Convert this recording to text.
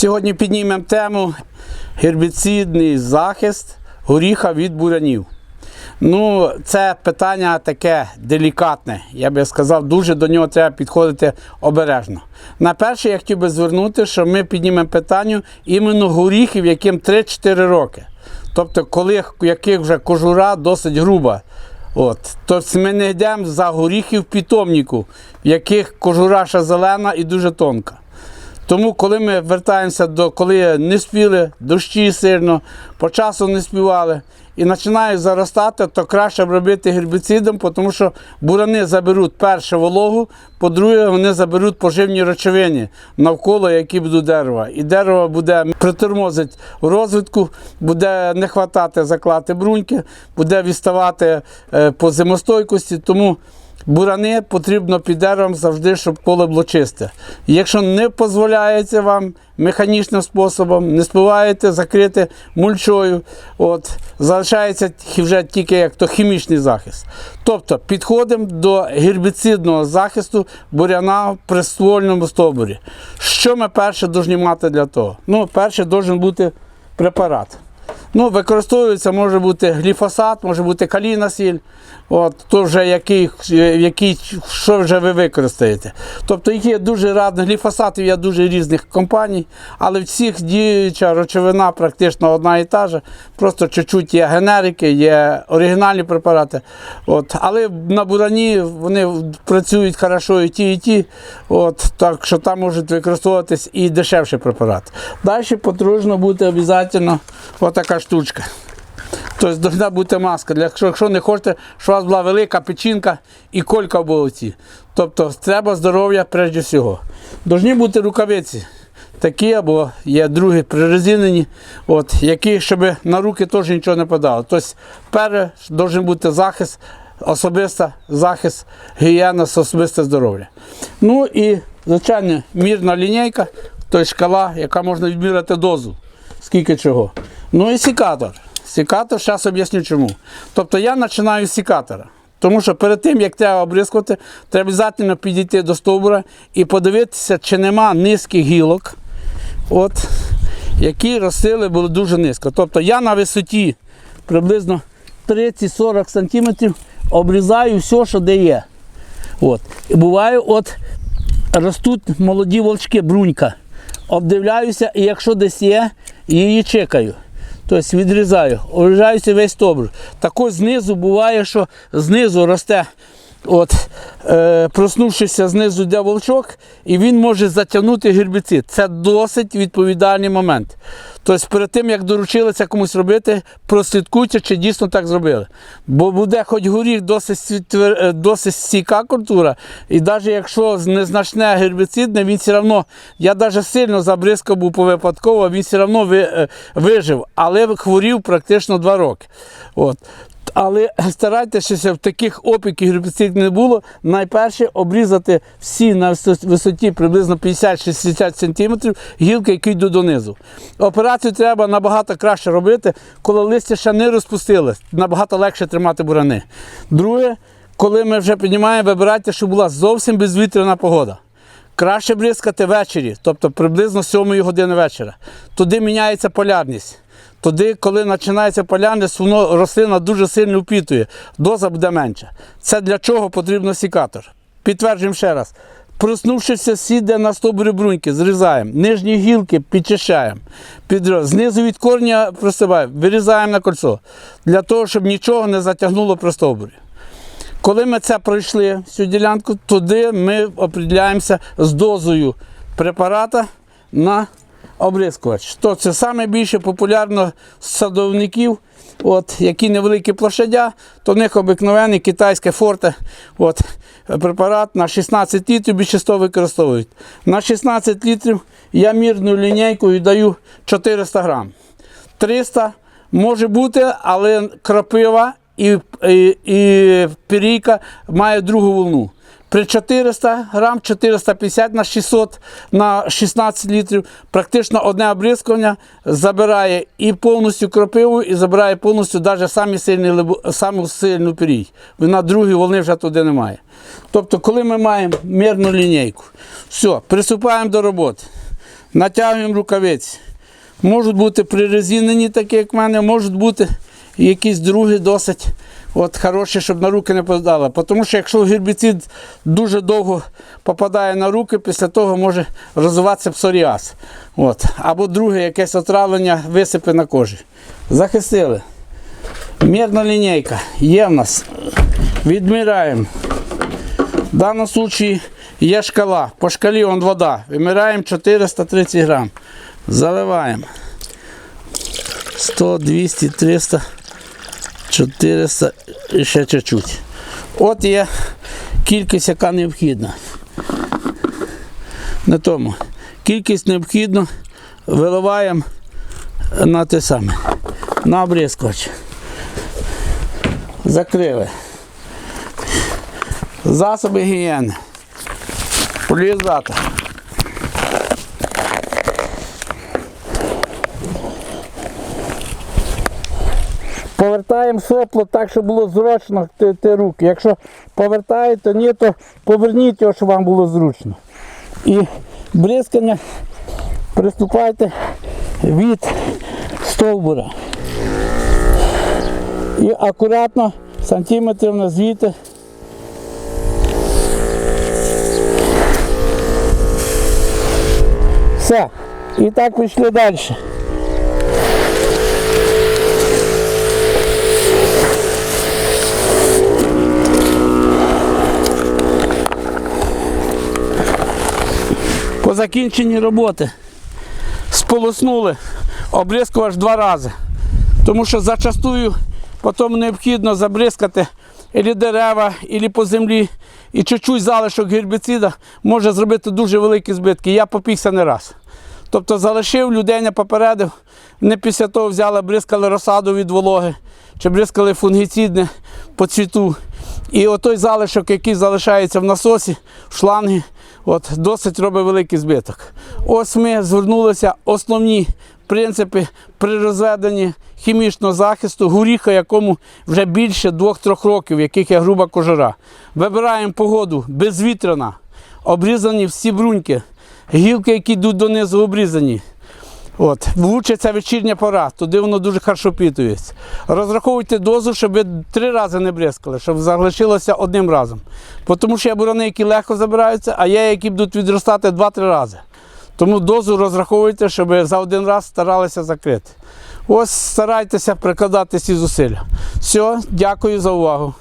Сьогодні піднімемо тему гербіцидний захист горіха від бурянів. Ну, це питання таке делікатне. Я би сказав, дуже до нього треба підходити обережно. На перше, я хотів би звернути, що ми піднімемо питання іменно горіхів, яким 3-4 роки. Тобто, коли яких вже кожура досить груба. От. Тобто ми не йдемо за горіхів питомнику, в яких кожура ще зелена і дуже тонка. Тому, коли ми вертаємося до коли не спіли, дощі сильно, по часу не співали і починають заростати, то краще б робити гербіцидом, тому що бурани заберуть перше вологу, по-друге, вони заберуть поживні речовини навколо, які будуть дерева. І дерево буде притормозити розвитку, буде не хватати заклати бруньки, буде відставати е, по зимостойкості. Тому Бурани потрібно під деревом завжди, щоб поле було чисте. Якщо не дозволяється вам механічним способом, не співаєте закрити мульчою, от, залишається вже тільки як то хімічний захист. Тобто підходимо до гербіцидного захисту буряна в приствольному стовбурі. Що ми перше повинні мати для того? Ну, перше має бути препарат. Ну, використовується, може бути гліфосат, може бути каліна сіль, от, то вже який, який, що вже ви використаєте. Тобто їх є дуже різних, гліфосатів є дуже різних компаній, але всіх діюча речовина практично одна і та же. Просто чуть-чуть є генерики, є оригінальні препарати. От, але на бурані вони працюють хорошо і ті, і ті. От, так що там можуть використовуватись і дешевший препарат. Далі потрібно бути обов'язково штучка. Тобто повинна бути маска. Якщо не хочете, щоб у вас була велика печінка і колька в болоті. Тобто треба здоров'я прежде всього. Должні бути рукавиці. Такі або є другі прирезинені, от, які, щоб на руки теж нічого не подало. Тобто, перше, має бути захист, особиста захист, гігієна, особисте здоров'я. Ну і, звичайно, мірна лінійка, тобто шкала, яка можна відміряти дозу, скільки чого. Ну і секатор. Секатор, зараз об'ясню чому. Тобто я починаю з секатора. Тому що перед тим, як треба обрискувати, треба обов'язково підійти до стовбура і подивитися, чи нема низьких гілок, от, які ростили були дуже низько. Тобто я на висоті приблизно 30-40 см обрізаю все, що де є. От. І буває, от ростуть молоді волчки, брунька. Обдивляюся, і якщо десь є, її чекаю. Тобто відрізаю, обрізаюся весь стовбур. Також знизу буває, що знизу росте, от, е, проснувшися знизу йде волчок, і він може затягнути гербіцид. Це досить відповідальний момент. Тобто перед тим, як доручилися комусь робити, прослідкуйте, чи дійсно так зробили. Бо буде хоч горіх досить, е, досить стійка культура, і навіть якщо незначне гербіцидне, він все одно, я навіть сильно забризкав був по випадково, він все одно е, вижив, але хворів практично два роки. От. Але старайтеся, в таких опіків гербіцидів не було. Найперше обрізати всі на висоті приблизно 50-60 см гілки, які йдуть донизу. Операцію треба набагато краще робити, коли листя ще не розпустилось. Набагато легше тримати бурани. Друге, коли ми вже піднімаємо, вибирайте, щоб була зовсім безвітряна погода. Краще бризкати ввечері, тобто приблизно 7 години вечора. Туди міняється полярність. Туди, коли починається полярність, воно рослина дуже сильно впітує, доза буде менша. Це для чого потрібно сікатор. Підтверджуємо ще раз. Проснувшися, сіде на стовбурі бруньки, зрізаємо, нижні гілки підчищаємо, знизу від корня просиваємо, вирізаємо на кольцо, для того, щоб нічого не затягнуло при стовбурі. Коли ми це пройшли, всю ділянку, туди ми определяємося з дозою препарата на обрискувач. То це найбільше популярно з садовників, от, які невеликі площадя, то в них обикновений китайське форте. От, препарат на 16 літрів більше 100 використовують. На 16 літрів я мірною лінійкою даю 400 грам. 300 може бути, але крапива і, і, і пірійка має другу волну. При 400 грам, 450 на 600 на 16 літрів, практично одне обрискування забирає і повністю кропиву, і забирає повністю навіть самі сильні, саму сильну пірій. На другій волни вже туди немає. Тобто, коли ми маємо мірну лінійку, все, приступаємо до роботи. натягуємо рукавиці. Можуть бути прирезинені, такі як в мене, можуть бути якісь другі досить от, хороші, щоб на руки не попадали. Тому що якщо гербіцид дуже довго попадає на руки, після того може розвиватися псоріаз. От. Або друге якесь отравлення, висипи на кожі. Захистили. Мірна лінійка є в нас. Відміряємо. В даному випадку є шкала. По шкалі он вода. Вимираємо 430 грам. Заливаємо. 100, 200, 300, 400 і ще чуть-чуть. От є кількість, яка необхідна. На тому. Кількість необхідну виливаємо на те саме. На обрізкувач. Закрили. Засоби гігієни. Полізатор. Повертаємо сопло так, щоб було зручно ти, руки. Якщо повертаєте, ні, то поверніть його, щоб вам було зручно. І бризкання приступайте від стовбура. І акуратно сантиметрів на звідти. Все. І так пішли далі. По закінченні роботи сполоснули обрізкувач два рази. Тому що зачастую потім необхідно забризкати і дерева, і по землі, і чуть-чуть залишок гербіцида може зробити дуже великі збитки. Я попікся не раз. Тобто залишив, людей не попередив, не після того взяли, бризкали розсаду від вологи, чи бризкали фунгіцидне по цвіту. І отой залишок, який залишається в насосі, в шлангі, от, досить робить великий збиток. Ось ми звернулися основні принципи при розведенні хімічного захисту горіха, якому вже більше 2-3 років, яких є груба кожура. Вибираємо погоду безвітряна, обрізані всі бруньки, гілки, які йдуть донизу, обрізані. От, влучше це вечірня пора, туди воно дуже хорошо пітується. Розраховуйте дозу, щоб ви три рази не бризкали, щоб залишилося одним разом. Тому що є бурани, які легко забираються, а є, які будуть відростати 2-3 рази. Тому дозу розраховуйте, щоб за один раз старалися закрити. Ось старайтеся прикладати всі зусилля. Все, дякую за увагу.